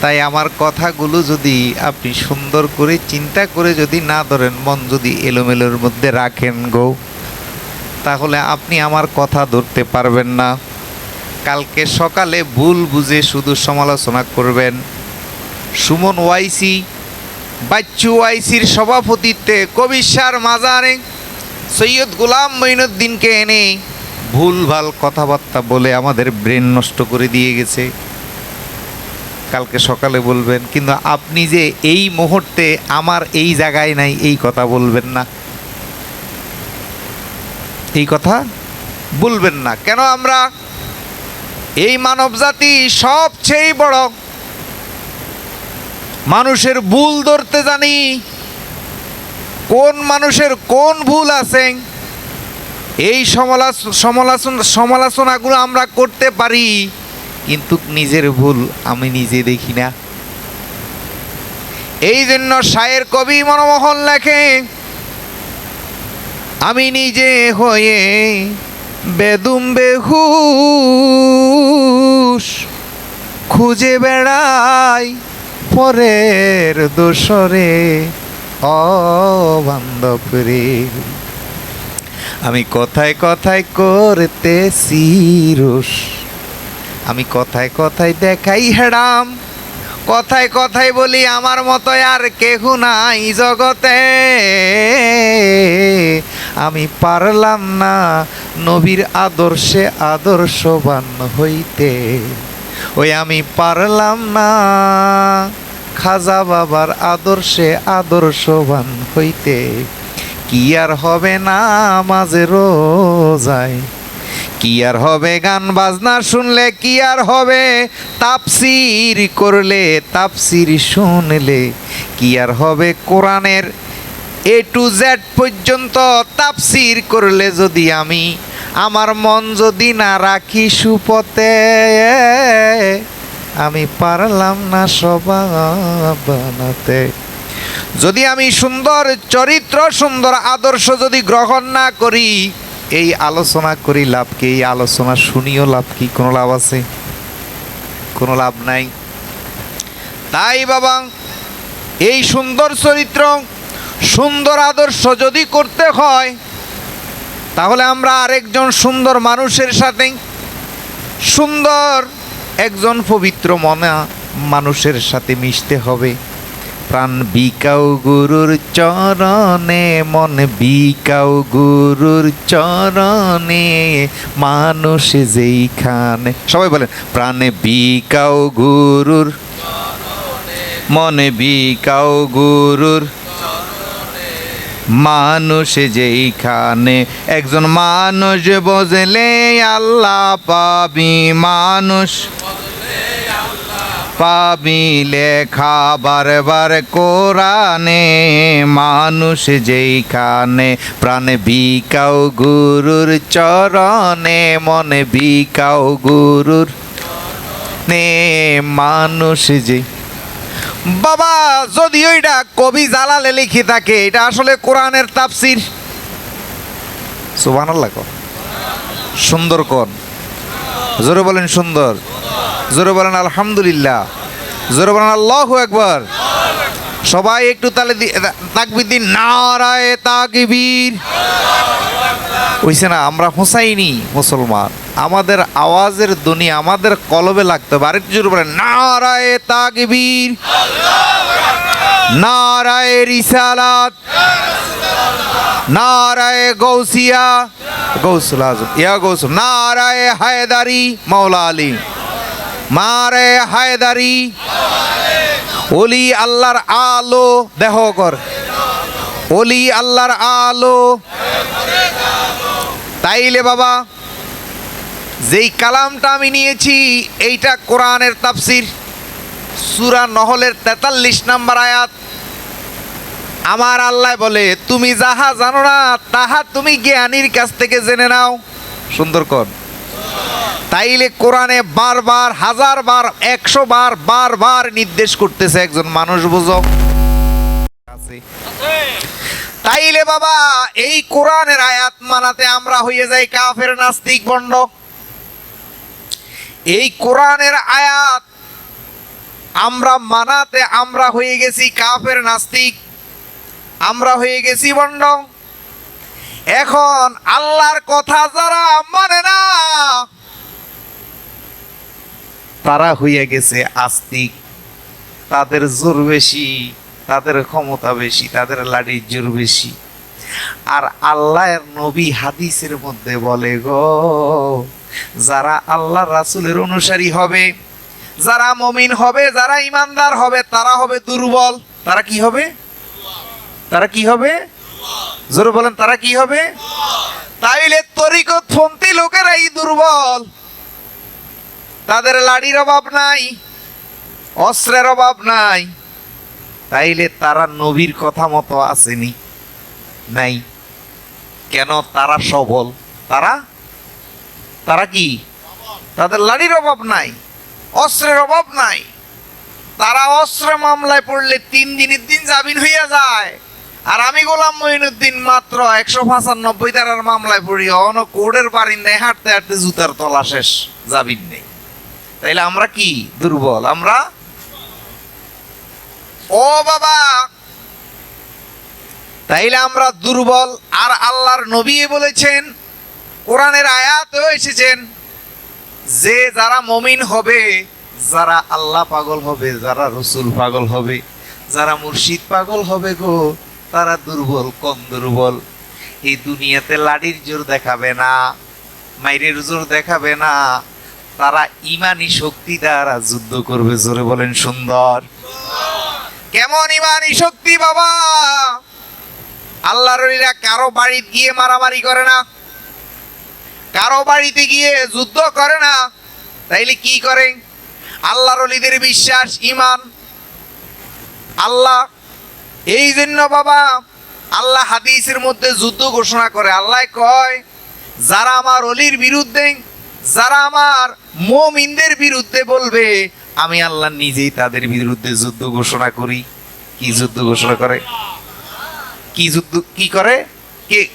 তাই আমার কথাগুলো যদি আপনি সুন্দর করে, চিন্তা করে যদি না ধরেন, মন যদি এলোমেলোর মধ্যে রাখেন গো, তাহলে আপনি আমার কথা ধরতে পারবেন না। কালকে সকালে ভুল বুঝে শুধু সমালোচনা করবেন। সুমন ওয়াইসি, বাচ্চু ওয়াইসির সভাপতিত্বে কবিশার মাজারে সৈয়দ গুলাম মঈনুদ্দিনকে এনে ভুলভাল কথাবার্তা বলে আমাদের ব্রেন নষ্ট করে দিয়ে গেছে। কালকে সকালে বলবেন, কিন্তু আপনি যে এই মুহূর্তে আমার এই জায়গায় নাই, এই কথা বলবেন না। এই কথা বলবেন না। কেন আমরা এই মানব জাতি সবচেয়ে বড়? মানুষের ভুল ধরতে জানি। কোন মানুষের কোন ভুল আছে? এই সমালোচ- সমালোচনা, সমালোচনাগুলো আমরা করতে পারি। কিন্তু নিজের ভুল আমি নিজে দেখি না। এই জন্য শায়ের কবি মনমোহন লেখে, আমি নিজে হয়ে বেদুম বেহুশ, খুঁজে বেড়াই পরের দোসরে অবান্ধব রে আমি কথায় কথায় করতেছি রোষ আমি কথায় কথায় দেখাই হেডাম কথায় কথায় বলি, আমার মতো আর কেহ নাই জগতে। আমি পারলাম না নবীর আদর্শে আদর্শবান হইতে। ওই আমি পারলাম না খাজা বাবার আদর্শে আদর্শবান হইতে। কি আর হবে না মাঝে রোজায় কি আর হবে গান বাজনা শুনলে কি আর হবে? তাপসির করলে তাপসির শুনলে কি আর হবে কোরআনের? এ টু জেড পর্যন্ত তাপসির করলে যদি আমি আমার মন যদি না রাখি সুপথে, আমি পারলাম না বানাতে। যদি আমি সুন্দর চরিত্র, সুন্দর আদর্শ যদি গ্রহণ না করি এই আলোচনা করি লাভ কি, এই আলোচনা শুনিও লাভ কি? কোনো লাভ আছে? কোনো লাভ নাই? তাই বাবা, এই সুন্দর চরিত্র, সুন্দর আদর্শ যদি করতে হয়, তাহলে আমরা আরেকজন সুন্দর মানুষের সাথে, সুন্দর একজন পবিত্র মনা মানুষের সাথে মিশতে হবে। প্রাণ বিকাও গুরুর চরণে, মন বিকাও গুরুর চরণে, মানুষ যেইখানে। সবাই বলেন, প্রাণে বিকাও গুরুর মনে বিকাও গুরুর মানুষ যেইখানে। একজন মানুষ বজলে আল্লাহ পাবি মানুষ। পাবি লেখা বারবার কোরআনে, মানুষ যেইখানে প্রাণ বিকাও গুরুর চরণে, মনে বিকাও গুরুর নে, মানুষ যে বাবা, যদি ওইটা কবি জালালে লিখে থাকে, এটা আসলে কোরআনের তাফসির। কর। সুন্দর কর। জোরে বলেন সুন্দর। জোরে বলেন আলহামদুলিল্লাহ। জোরে বলেন আল্লাহু একবার সবাই একটু তালে তাকবির দিন। নারায় তাকবীর। হইছে না, আমরা হোসাইনি মুসলমান। আমাদের আওয়াজের ধ্বনি আমাদের কলবে লাগতে হবে। আরেকটু জোরে বলেন, নারায় তাকবীর। নারায় রিসালাত। নারায় গৌসিয়া। গৌসুল আজম, ইয়া গৌসুল। নারায় হায়দারি মাওলা আলী। মারে হায়দারি। ওলি আল্লাহর আলো দেহ কর ওলি আল্লাহর আলো। তাইলে বাবা, যেই কালামটা আমি নিয়েছি, এইটা কোরআনের তাফসির। সুরা নহলের তেতাল্লিশ নাম্বার আয়াত। আমার আল্লাহ বলে, তুমি যাহা জানো না, তাহা তুমি জ্ঞানীর কাছ থেকে জেনে নাও। সুন্দর কর। তাইলে কোরআনে বারবার হাজার বার একশো বার বারবার নির্দেশ করতেছে একজন মানুষ, বুঝো? তাইলে বাবা, এই কোরআনের আয়াত মানাতে আমরা হয়ে যাই কাফের নাস্তিক বন্ড। এই কোরআনের আয়াত আমরা মানাতে আমরা হয়ে গেছি কাফের নাস্তিক। আমরা হয়ে গেছি বন্ড। এখন আল্লাহর কথা যারা মানে না, তারা হইয়া গেছে আস্তিক। তাদের জোর বেশি, তাদের ক্ষমতা বেশি, তাদের লাঠির জোর বেশি। আর আল্লাহর নবী হাদিসের মধ্যে বলে গো, যারা আল্লাহ রাসূলের অনুসারী হবে, যারা মমিন হবে, যারা ইমানদার হবে, তারা হবে দুর্বল। তারা কি হবে? তারা কি হবে? জোরে বলেন, তারা কি হবে? তাইলে তরিকত ফন্তি লোকেরাই দুর্বল। তাদের লাড়ির অভাব নাই, অস্ত্রের অভাব নাই। তাইলে তারা নবীর কথা মতো আসেনি, নাই। কেন? তারা সবল। তারা? তারা কি? তাদের লাড়ির অভাব নাই, অস্ত্রের অভাব নাই। তারা অস্ত্র মামলায় পড়লে তিন দিনের দিন জামিন হইয়া যায়। আর আমি গোলাম মঈনুদ্দিন মাত্র একশো পঁচানব্বই তারার মামলায় পড়ি। অন কোর্টের বারিন্দায় হাঁটতে হাঁটতে জুতার তলা শেষ জামিন নেই। তাইলে আমরা কি দুর্বল? আমরা? ও বাবা! তাইলে আমরা দুর্বল আর আল্লাহর নবী বলেছেন, কোরআনের আয়াতেও এসেছেন, যে যারা মমিন হবে, যারা আল্লাহ পাগল হবে, যারা রসুল পাগল হবে, যারা মুর্শিদ পাগল হবে গো তারা দুর্বল, কম দুর্বল। এই দুনিয়াতে লাঠির জোর দেখাবে না, মাইরের জোর দেখাবে না। তারা ইমানি শক্তি দ্বারা যুদ্ধ করবে, জোরে বলেন সুন্দর। কেমন ইমানি শক্তি বাবা? আল্লাহর কারও বাড়িতে গিয়ে মারামারি করে না। কারও বাড়িতে গিয়ে যুদ্ধ করে না। তাইলে কি করে? আল্লাহর বিশ্বাস ইমান আল্লাহ এই জন্য বাবা, আল্লাহ হাদিসের মধ্যে যুদ্ধ ঘোষণা করে, আল্লাহ কয়, যারা আমার অলির বিরুদ্ধে, যারা আমার মোমিনদের বিরুদ্ধে বলবে, আমি আল্লাহ নিজেই তাদের বিরুদ্ধে যুদ্ধ ঘোষণা করি। কি যুদ্ধ ঘোষণা করে? কি যুদ্ধ, কি করে? কে?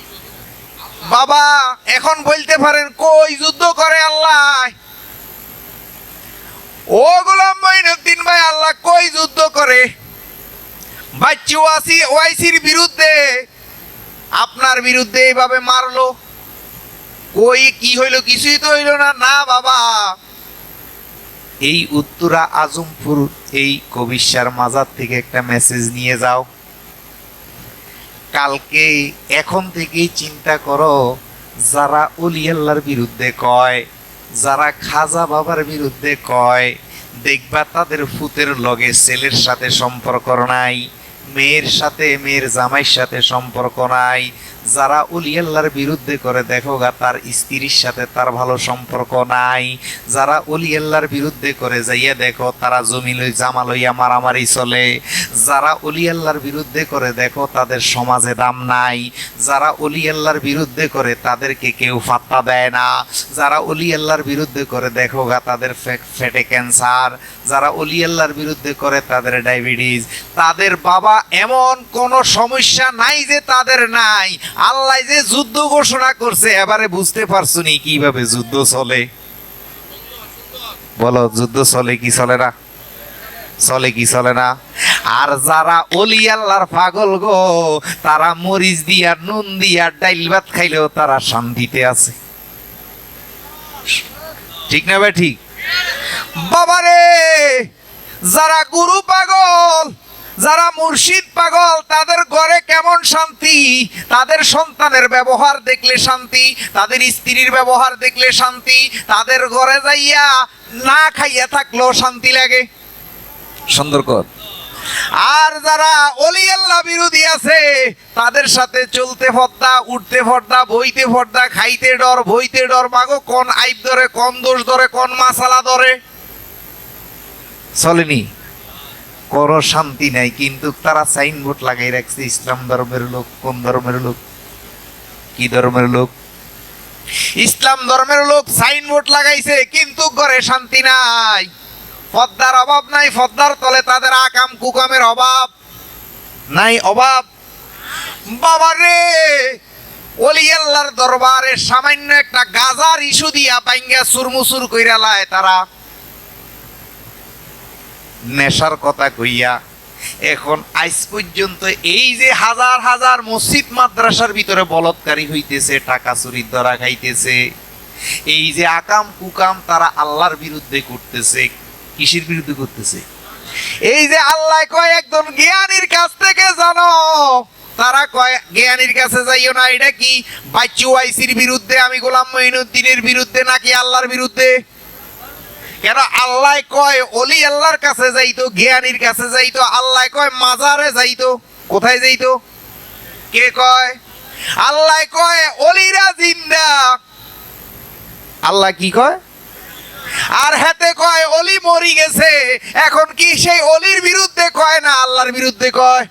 বাবা, এখন বলতে পারেন, কই যুদ্ধ করে আল্লাহ? ও গোলাম মঈনুদ্দিন ভাই, আল্লাহ কই যুদ্ধ করে? বাচ্চু আসি ওয়াইসির বিরুদ্ধে আপনার বিরুদ্ধে এইভাবে মারলো। কই, কি হইল, কিছুই তো হইল না। না, বাবা। এই উত্তরা আজমপুর, এই কবিশ্বার মাজার থেকে একটা মেসেজ নিয়ে যাও। কালকে এখন থেকেই চিন্তা করো, যারা অলি বিরুদ্ধে কয়, যারা খাজা বাবার বিরুদ্ধে কয়, দেখবা তাদের ফুতের লগে ছেলের সাথে সম্পর্ক নাই। মেয়ের সাথে মেয়ের জামাইয়ের সাথে সম্পর্ক নাই। যারা আল্লাহর বিরুদ্ধে করে, দেখো গা, তার স্ত্রীর সাথে তার ভালো সম্পর্ক নাই। যারা আল্লাহর বিরুদ্ধে করে, যাইয়া দেখো, তারা জমি লই, জামা লইয়া মারামারি চলে। যারা আল্লাহর বিরুদ্ধে করে, দেখো, তাদের সমাজে দাম নাই। যারা আল্লাহর বিরুদ্ধে করে, তাদেরকে কেউ ফাত্তা দেয় না। যারা আল্লাহর বিরুদ্ধে করে, দেখো গা, তাদের ফেটে ক্যান্সার। যারা আল্লাহর বিরুদ্ধে করে, তাদের ডায়াবেটিস। তাদের বাবা এমন কোনো সমস্যা নাই যে তাদের নাই। আল্লাহ যে যুদ্ধ ঘোষণা করছে, এবারে বুঝতে পারছ নি কীভাবে যুদ্ধ চলে? বলো, যুদ্ধ চলে কি চলে না? চলে কি চলে না? আর যারা অলি আল্লাহর পাগল গো, তারা মরিচ দিয়া, নুন দিয়া, ডাইল ভাত খাইলেও তারা শান্তিতে আছে। ঠিক না ভাই, ঠিক? বাবারে, যারা গুরু পাগল যারা মুর্শিদ পাগল, তাদের ঘরে কেমন শান্তি? তাদের সন্তানের ব্যবহার দেখলে শান্তি, তাদের স্ত্রীর ব্যবহার দেখলে শান্তি, তাদের ঘরে যাইয়া না খাইয়া থাকলেও শান্তি লাগে। সুন্দর কর আর যারা অলি আল্লাহ বিরোধী আছে, তাদের সাথে চলতে ফর্দা, উঠতে ফর্দা, বইতে ফর্দা, খাইতে ডর, বইতে ডর, মাগো কোন আইব ধরে, কোন দোষ ধরে, কোন মাসালা ধরে? চলেনি। কোনো শান্তি নাই, কিন্তু তারা সাইনবোর্ড লাগাই রাখছে, ইসলাম ধর্মের লোক, কোন ধর্মের লোক? কি ধর্মের লোক? ইসলাম ধর্মের লোক সাইনবোর্ড লাগাইছে, কিন্তু ঘরে শান্তি নাই। পদ্মার অভাব নাই, পদ্মার তলে তাদের আকাম, কুকামের অভাব নাই, অভাব। বাবা রে! ওলি আল্লাহর দরবারে সামান্য একটা গাজার ইস্যু দিয়া বাইঙ্গা সুরমুসুর কইরা লায় তারা। নেশার কথা কইয়া, এখন আজ পর্যন্ত এই যে হাজার হাজার মসজিদ মাদ্রাসার ভিতরে বলৎকারী হইতেছে, টাকা চুরির ধরা খাইতেছে, এই যে আকাম কুকাম তারা আল্লাহর বিরুদ্ধে করতেছে, কিসের বিরুদ্ধে করতেছে? এই যে আল্লাহ কয়, একজন জ্ঞানীর কাছ থেকে জানো, তারা কয়, জ্ঞানীর কাছে যাইও না, এটা কি বাচ্চু আইসির বিরুদ্ধে, আমি গোলাম মঈনুদ্দিনের বিরুদ্ধে নাকি আল্লাহর বিরুদ্ধে? কেন আল্লাহ কয় অলি আল্লাহর কাছে যাইতো, জ্ঞানীর কাছে যাইতো, আল্লাহ কয়, মাজারে যাইতো। কোথায় যাইতো? কে কয়? আল্লাহ কয় অলিরা জিন্দা। আল্লাহ কি কয়? আর হাতে কয় অলি মরি গেছে। এখন কি সেই অলির বিরুদ্ধে কয় না আল্লাহর বিরুদ্ধে কয়?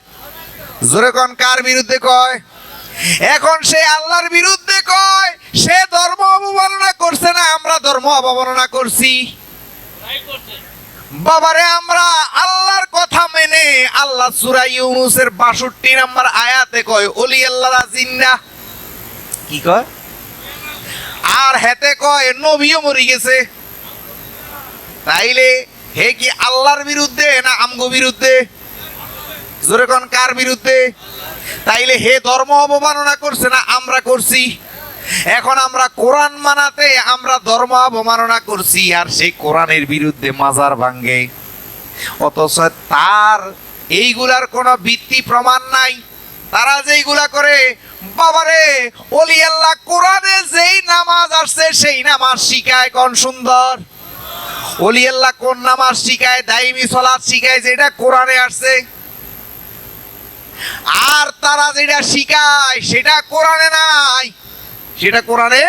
জোরে কোন, কার বিরুদ্ধে কয়? এখন সে আল্লাহর বিরুদ্ধে কয়, সে ধর্ম অবমাননা করছে না, আমরা ধর্ম অবমাননা করছি। বাবারে, আমরা আল্লাহর কথা মেনে আল্লাহ সূরা ইউনুসের 62 নম্বর আয়াতে কয় ওলি আল্লাহরা জিন্দা কি কয়? আর হেতে কয়, নবীও মরে গেছে। তাইলে হে কি আল্লাহর বিরুদ্ধে না আমগো বিরুদ্ধে? জোরে কোন, কার বিরুদ্ধে? তাইলে হে ধর্ম অবমাননা করছে না আমরা করছি? এখন আমরা কোরআন মানাতে, আমরা ধর্ম অবমাননা করছি, আর সেই কোরআনের বিরুদ্ধে মাজার ভাঙ্গে অথচ তার এইগুলার কোনো ভিত্তি প্রমাণ নাই। তারা যেইগুলা করে, বাবারে, অলি আল্লাহ, কোরআনে যেই নামাজ আসছে, সেই নামাজ শিখায় কোন সুন্দর? অলি আল্লাহ কোন নামাজ শিখায়, দাইমি সলাৎ শিখায়, যেটা কোরআনে আসছে। আর তারা যেটা শিখায়, সেটা কোরআনে নাই। সেটা কোরআনে?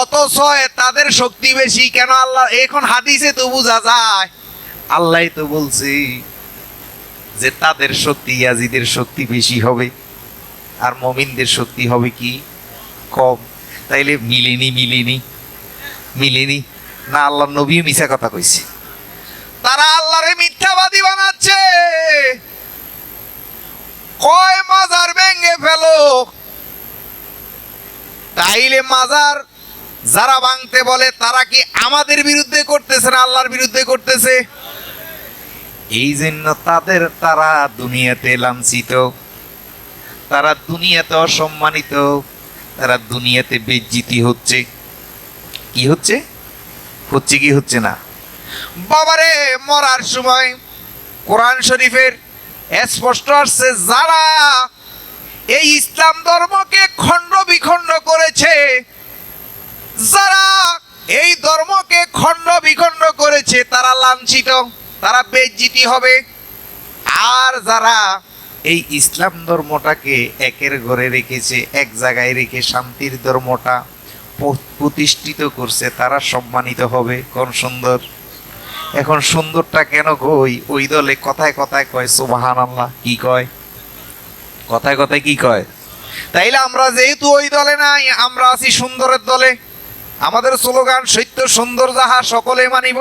অথচ তাদের শক্তি বেশি, কেন আল্লাহ, এখন হাদিসে তো বোঝা যায়, আল্লাহ তো বলছি যে তাদের শক্তি ইয়াজিদের শক্তি বেশি হবে, আর মমিনদের শক্তি হবে কি? কম। তাইলে মিলেনি মিলেনি মিলেনি। না আল্লাহ নবী মিশা কথা কইছে। তারা আল্লাহরে মিথ্যাবাদী বানাচ্ছে। কয় মাজার ভেঙে ফেলো তাইলে মাজার যারা ভাঙতে বলে, তারা কি আমাদের বিরুদ্ধে করতেছে না আল্লাহর বিরুদ্ধে করতেছে? এই জন্য তাদের তারা দুনিয়াতে লাঞ্ছিত, তারা দুনিয়াতে অসম্মানিত, তারা দুনিয়াতে বেজ্জিতি হচ্ছে। কি হচ্ছে? হচ্ছে কি হচ্ছে না? বাবারে, মরার সময় কোরআন শরীফের স্পষ্ট আসছে, যারা এই ইসলাম ধর্মকে খণ্ড বিখণ্ড করেছে। যারা এই ধর্মকে খণ্ড বিখণ্ড করেছে, তারা লাঞ্ছিত, তারা বেজ্জিতি হবে। আর যারা এই ইসলাম ধর্মটাকে একের ঘরে রেখেছে, এক জায়গায় রেখে শান্তির ধর্মটা প্রতিষ্ঠিত করছে, তারা সম্মানিত হবে। কোন সুন্দর? এখন সুন্দরটা কেন কই? ওই দলে কথায় কথায় কয় সুবাহান আল্লাহ কি কয়? কথায় কথায় কি কয়? তাইলে আমরা যেহেতু ওই দলে নাই, আমরা আছি সুন্দরের দলে। আমাদের স্লোগান, সত্য সুন্দর যাহা সকলে মানিব।